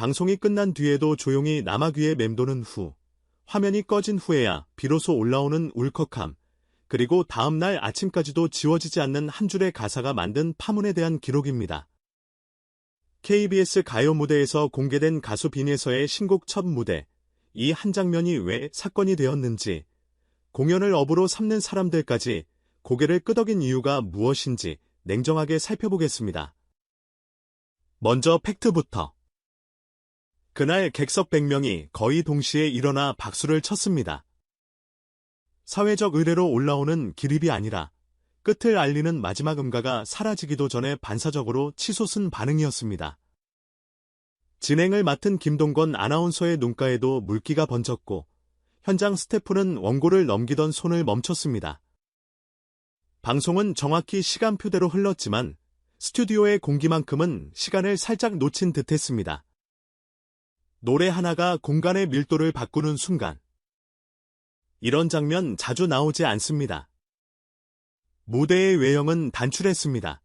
방송이 끝난 뒤에도 조용히 남아 귀에 맴도는 후, 화면이 꺼진 후에야 비로소 올라오는 울컥함, 그리고 다음날 아침까지도 지워지지 않는 한 줄의 가사가 만든 파문에 대한 기록입니다. KBS 가요 무대에서 공개된 가수 빈에서의 신곡 첫 무대, 이 한 장면이 왜 사건이 되었는지, 공연을 업으로 삼는 사람들까지 고개를 끄덕인 이유가 무엇인지 냉정하게 살펴보겠습니다. 먼저 팩트부터. 그날 객석 100명이 거의 동시에 일어나 박수를 쳤습니다. 사회적 의뢰로 올라오는 기립이 아니라 끝을 알리는 마지막 음가가 사라지기도 전에 반사적으로 치솟은 반응이었습니다. 진행을 맡은 김동건 아나운서의 눈가에도 물기가 번졌고 현장 스태프는 원고를 넘기던 손을 멈췄습니다. 방송은 정확히 시간표대로 흘렀지만 스튜디오의 공기만큼은 시간을 살짝 놓친 듯 했습니다. 노래 하나가 공간의 밀도를 바꾸는 순간. 이런 장면 자주 나오지 않습니다. 무대의 외형은 단출했습니다.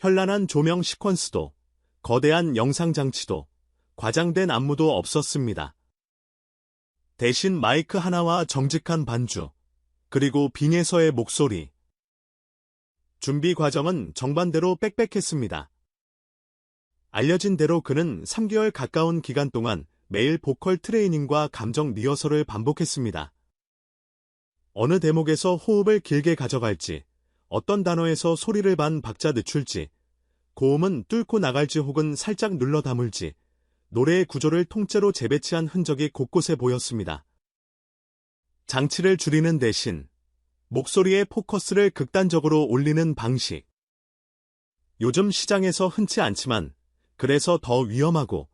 현란한 조명 시퀀스도, 거대한 영상 장치도, 과장된 안무도 없었습니다. 대신 마이크 하나와 정직한 반주, 그리고 빙에서의 목소리. 준비 과정은 정반대로 빽빽했습니다. 알려진 대로 그는 3개월 가까운 기간 동안 매일 보컬 트레이닝과 감정 리허설을 반복했습니다. 어느 대목에서 호흡을 길게 가져갈지, 어떤 단어에서 소리를 반 박자 늦출지, 고음은 뚫고 나갈지 혹은 살짝 눌러 담을지, 노래의 구조를 통째로 재배치한 흔적이 곳곳에 보였습니다. 장치를 줄이는 대신 목소리의 포커스를 극단적으로 올리는 방식. 요즘 시장에서 흔치 않지만 그래서 더 위험하고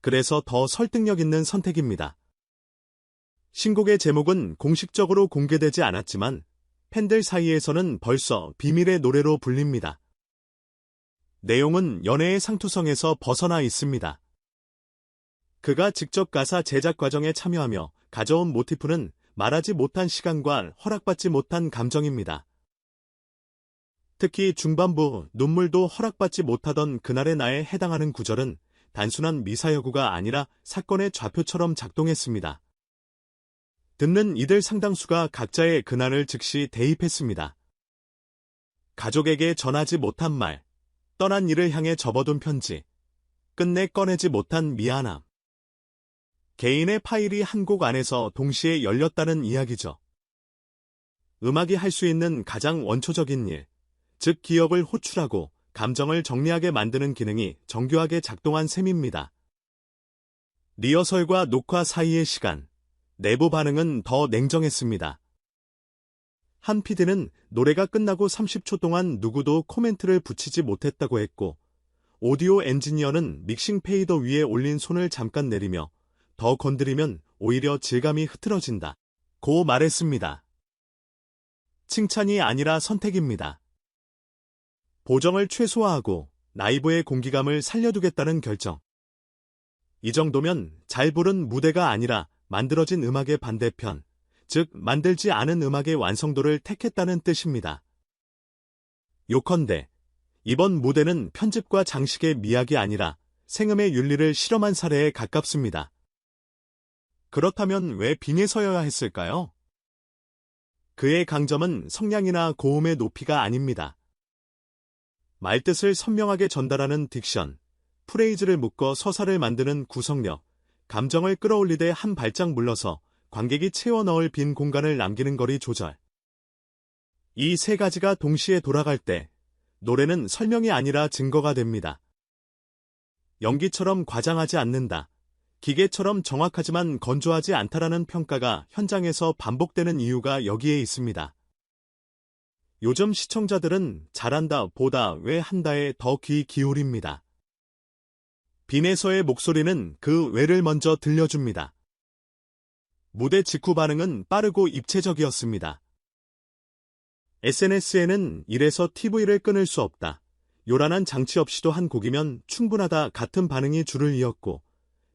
그래서 더 설득력 있는 선택입니다. 신곡의 제목은 공식적으로 공개되지 않았지만 팬들 사이에서는 벌써 비밀의 노래로 불립니다. 내용은 연애의 상투성에서 벗어나 있습니다. 그가 직접 가사 제작 과정에 참여하며 가져온 모티프는 말하지 못한 시간과 허락받지 못한 감정입니다. 특히 중반부 눈물도 허락받지 못하던 그날의 나에 해당하는 구절은 단순한 미사여구가 아니라 사건의 좌표처럼 작동했습니다. 듣는 이들 상당수가 각자의 그날을 즉시 대입했습니다. 가족에게 전하지 못한 말, 떠난 이를 향해 접어둔 편지, 끝내 꺼내지 못한 미안함. 개인의 파일이 한 곡 안에서 동시에 열렸다는 이야기죠. 음악이 할 수 있는 가장 원초적인 일, 즉 기억을 호출하고 감정을 정리하게 만드는 기능이 정교하게 작동한 셈입니다. 리허설과 녹화 사이의 시간, 내부 반응은 더 냉정했습니다. 한 PD는 노래가 끝나고 30초 동안 누구도 코멘트를 붙이지 못했다고 했고, 오디오 엔지니어는 믹싱 페이더 위에 올린 손을 잠깐 내리며 더 건드리면 오히려 질감이 흐트러진다. 고 말했습니다. 칭찬이 아니라 선택입니다. 보정을 최소화하고 나이브의 공기감을 살려두겠다는 결정. 이 정도면 잘 부른 무대가 아니라 만들어진 음악의 반대편, 즉 만들지 않은 음악의 완성도를 택했다는 뜻입니다. 요컨대 이번 무대는 편집과 장식의 미학이 아니라 생음의 윤리를 실험한 사례에 가깝습니다. 그렇다면 왜 빙에 서여야 했을까요? 그의 강점은 성량이나 고음의 높이가 아닙니다. 말뜻을 선명하게 전달하는 딕션, 프레이즈를 묶어 서사를 만드는 구성력, 감정을 끌어올리되 한 발짝 물러서 관객이 채워 넣을 빈 공간을 남기는 거리 조절. 이 세 가지가 동시에 돌아갈 때 노래는 설명이 아니라 증거가 됩니다. 연기처럼 과장하지 않는다. 기계처럼 정확하지만 건조하지 않다라는 평가가 현장에서 반복되는 이유가 여기에 있습니다. 요즘 시청자들은 잘한다 보다 왜 한다에 더 귀 기울입니다. 빈에서의 목소리는 그 왜를 먼저 들려줍니다. 무대 직후 반응은 빠르고 입체적이었습니다. SNS에는 이래서 TV를 끊을 수 없다. 요란한 장치 없이도 한 곡이면 충분하다 같은 반응이 줄을 이었고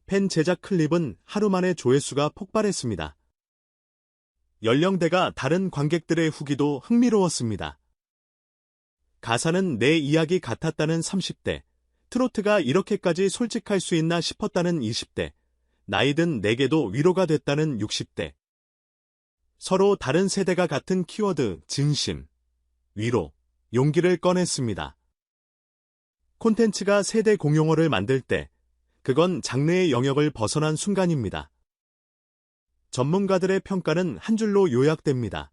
팬 제작 클립은 하루 만에 조회수가 폭발했습니다. 연령대가 다른 관객들의 후기도 흥미로웠습니다. 가사는 내 이야기 같았다는 30대, 트로트가 이렇게까지 솔직할 수 있나 싶었다는 20대, 나이든 내게도 위로가 됐다는 60대. 서로 다른 세대가 같은 키워드, 진심, 위로, 용기를 꺼냈습니다. 콘텐츠가 세대 공용어를 만들 때, 그건 장르의 영역을 벗어난 순간입니다. 전문가들의 평가는 한 줄로 요약됩니다.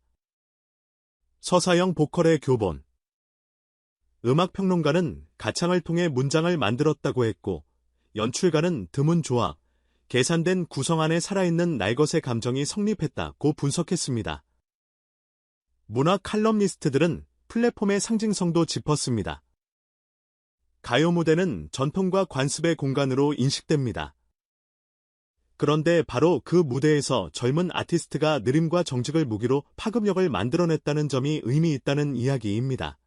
서사형 보컬의 교본. 음악평론가는 가창을 통해 문장을 만들었다고 했고, 연출가는 드문 조합, 계산된 구성 안에 살아있는 날것의 감정이 성립했다고 분석했습니다. 문화 칼럼니스트들은 플랫폼의 상징성도 짚었습니다. 가요 무대는 전통과 관습의 공간으로 인식됩니다. 그런데 바로 그 무대에서 젊은 아티스트가 느림과 정직을 무기로 파급력을 만들어냈다는 점이 의미 있다는 이야기입니다.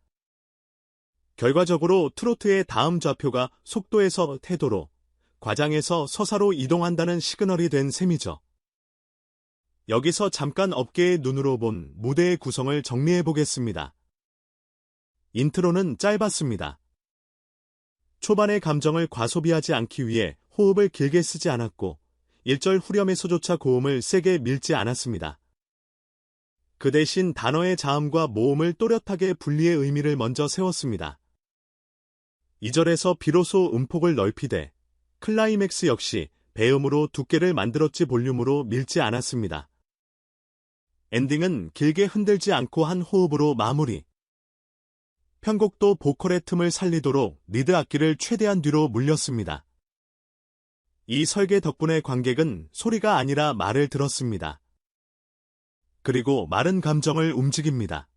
결과적으로 트로트의 다음 좌표가 속도에서 태도로, 과장에서 서사로 이동한다는 시그널이 된 셈이죠. 여기서 잠깐 업계의 눈으로 본 무대의 구성을 정리해 보겠습니다. 인트로는 짧았습니다. 초반의 감정을 과소비하지 않기 위해 호흡을 길게 쓰지 않았고 1절 후렴에서조차 고음을 세게 밀지 않았습니다. 그 대신 단어의 자음과 모음을 또렷하게 분리의 의미를 먼저 세웠습니다. 2절에서 비로소 음폭을 넓히되 클라이맥스 역시 배음으로 두께를 만들었지 볼륨으로 밀지 않았습니다. 엔딩은 길게 흔들지 않고 한 호흡으로 마무리. 편곡도 보컬의 틈을 살리도록 리드 악기를 최대한 뒤로 물렸습니다. 이 설계 덕분에 관객은 소리가 아니라 말을 들었습니다. 그리고 마른 감정을 움직입니다.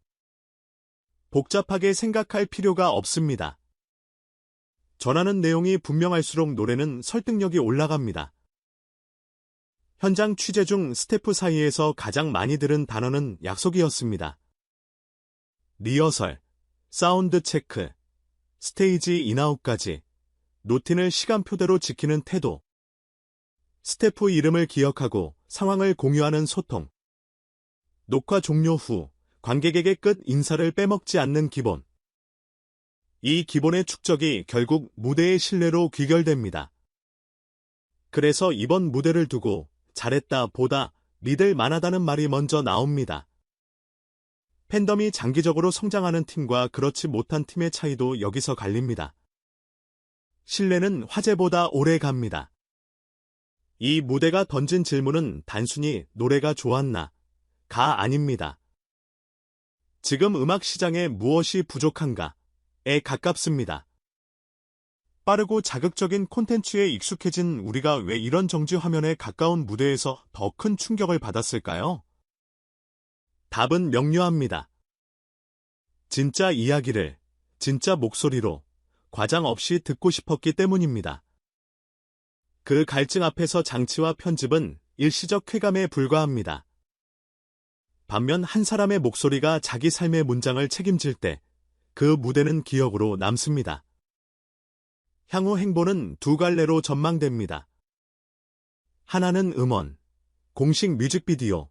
복잡하게 생각할 필요가 없습니다. 전하는 내용이 분명할수록 노래는 설득력이 올라갑니다. 현장 취재 중 스태프 사이에서 가장 많이 들은 단어는 약속이었습니다. 리허설, 사운드 체크, 스테이지 인아웃까지 노틴을 시간표대로 지키는 태도, 스태프 이름을 기억하고 상황을 공유하는 소통, 녹화 종료 후 관객에게 끝 인사를 빼먹지 않는 기본, 이 기본의 축적이 결국 무대의 신뢰로 귀결됩니다. 그래서 이번 무대를 두고 잘했다 보다 믿을 만하다는 말이 먼저 나옵니다. 팬덤이 장기적으로 성장하는 팀과 그렇지 못한 팀의 차이도 여기서 갈립니다. 신뢰는 화제보다 오래 갑니다. 이 무대가 던진 질문은 단순히 노래가 좋았나, 가 아닙니다. 지금 음악 시장에 무엇이 부족한가, 에 가깝습니다. 빠르고 자극적인 콘텐츠에 익숙해진 우리가 왜 이런 정지 화면에 가까운 무대에서 더 큰 충격을 받았을까요? 답은 명료합니다. 진짜 이야기를 진짜 목소리로 과장 없이 듣고 싶었기 때문입니다. 그 갈증 앞에서 장치와 편집은 일시적 쾌감에 불과합니다. 반면 한 사람의 목소리가 자기 삶의 문장을 책임질 때 그 무대는 기억으로 남습니다. 향후 행보는 두 갈래로 전망됩니다. 하나는 음원, 공식 뮤직비디오,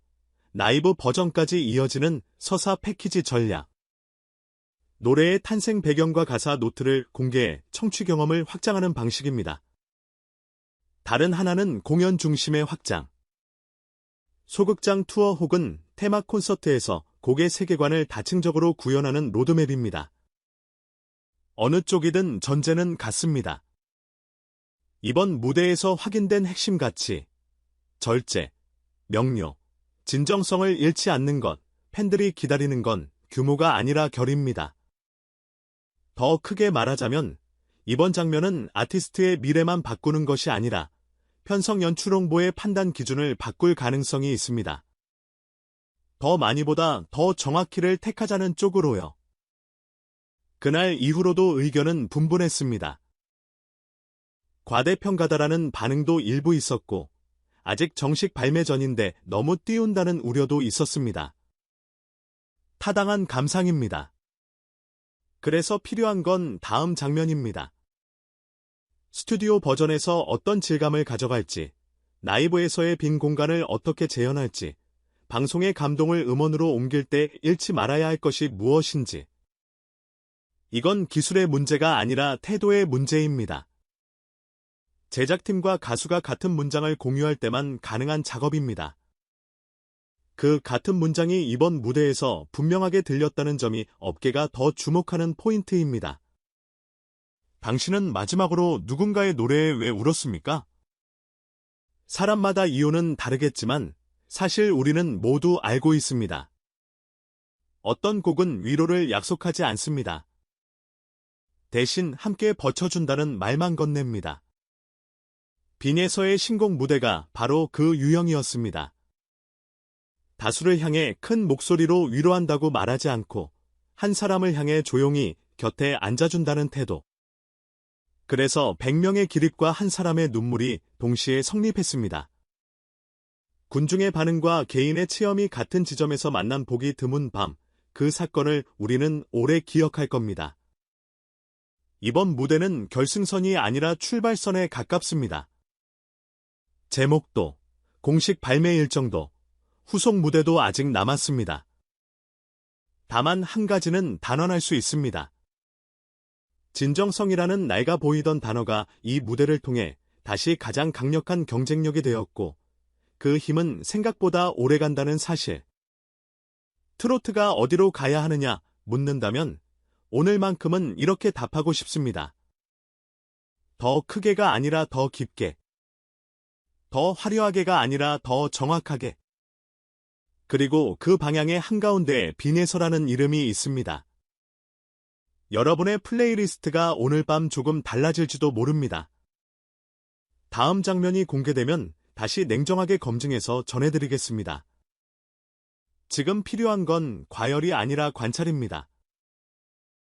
라이브 버전까지 이어지는 서사 패키지 전략. 노래의 탄생 배경과 가사 노트를 공개해 청취 경험을 확장하는 방식입니다. 다른 하나는 공연 중심의 확장. 소극장 투어 혹은 테마 콘서트에서 곡의 세계관을 다층적으로 구현하는 로드맵입니다. 어느 쪽이든 전제는 같습니다. 이번 무대에서 확인된 핵심 가치, 절제, 명료, 진정성을 잃지 않는 것, 팬들이 기다리는 건 규모가 아니라 결입니다. 더 크게 말하자면 이번 장면은 아티스트의 미래만 바꾸는 것이 아니라 편성 연출 홍보의 판단 기준을 바꿀 가능성이 있습니다. 더 많이보다 더 정확히를 택하자는 쪽으로요. 그날 이후로도 의견은 분분했습니다. 과대평가다라는 반응도 일부 있었고, 아직 정식 발매 전인데 너무 띄운다는 우려도 있었습니다. 타당한 감상입니다. 그래서 필요한 건 다음 장면입니다. 스튜디오 버전에서 어떤 질감을 가져갈지, 라이브에서의 빈 공간을 어떻게 재현할지, 방송의 감동을 음원으로 옮길 때 잃지 말아야 할 것이 무엇인지, 이건 기술의 문제가 아니라 태도의 문제입니다. 제작팀과 가수가 같은 문장을 공유할 때만 가능한 작업입니다. 그 같은 문장이 이번 무대에서 분명하게 들렸다는 점이 업계가 더 주목하는 포인트입니다. 당신은 마지막으로 누군가의 노래에 왜 울었습니까? 사람마다 이유는 다르겠지만 사실 우리는 모두 알고 있습니다. 어떤 곡은 위로를 약속하지 않습니다. 대신 함께 버텨준다는 말만 건넵니다. 빈에서의 신곡 무대가 바로 그 유형이었습니다. 다수를 향해 큰 목소리로 위로한다고 말하지 않고 한 사람을 향해 조용히 곁에 앉아준다는 태도. 그래서 100명의 기립과 한 사람의 눈물이 동시에 성립했습니다. 군중의 반응과 개인의 체험이 같은 지점에서 만난 보기 드문 밤, 그 사건을 우리는 오래 기억할 겁니다. 이번 무대는 결승선이 아니라 출발선에 가깝습니다. 제목도, 공식 발매 일정도, 후속 무대도 아직 남았습니다. 다만 한 가지는 단언할 수 있습니다. 진정성이라는 낡아 보이던 단어가 이 무대를 통해 다시 가장 강력한 경쟁력이 되었고, 그 힘은 생각보다 오래 간다는 사실. 트로트가 어디로 가야 하느냐 묻는다면 오늘만큼은 이렇게 답하고 싶습니다. 더 크게가 아니라 더 깊게. 더 화려하게가 아니라 더 정확하게. 그리고 그 방향의 한가운데 빈에서라는 이름이 있습니다. 여러분의 플레이리스트가 오늘 밤 조금 달라질지도 모릅니다. 다음 장면이 공개되면 다시 냉정하게 검증해서 전해드리겠습니다. 지금 필요한 건 과열이 아니라 관찰입니다.